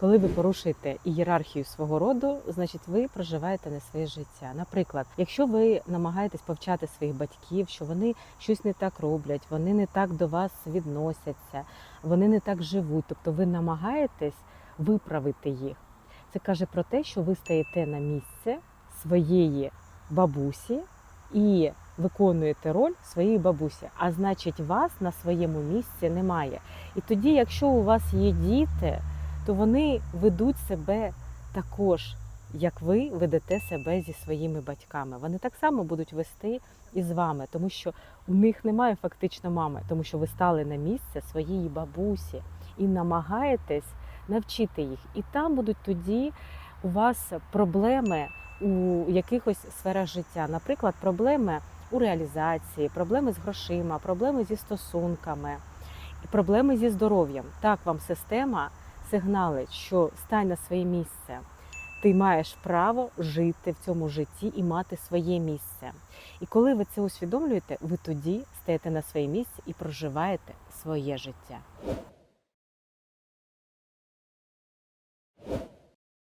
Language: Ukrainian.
Коли ви порушуєте ієрархію свого роду, значить ви проживаєте не своє життя. Наприклад, якщо ви намагаєтесь повчати своїх батьків, що вони щось не так роблять, вони не так до вас відносяться, вони не так живуть, тобто ви намагаєтесь виправити їх. Це каже про те, що ви стаєте на місце своєї бабусі і виконуєте роль своєї бабусі. А значить, вас на своєму місці немає. І тоді, якщо у вас є діти, то вони ведуть себе також, як ви ведете себе зі своїми батьками. Вони так само будуть вести і з вами, тому що у них немає фактично мами, тому що ви стали на місце своєї бабусі і намагаєтесь навчити їх. І там будуть тоді у вас проблеми у якихось сферах життя, наприклад, проблеми у реалізації, проблеми з грошима, проблеми зі стосунками, проблеми зі здоров'ям. Так вам система сигналить, що стань на своє місце. Ти маєш право жити в цьому житті і мати своє місце. І коли ви це усвідомлюєте, ви тоді стаєте на своє місце і проживаєте своє життя.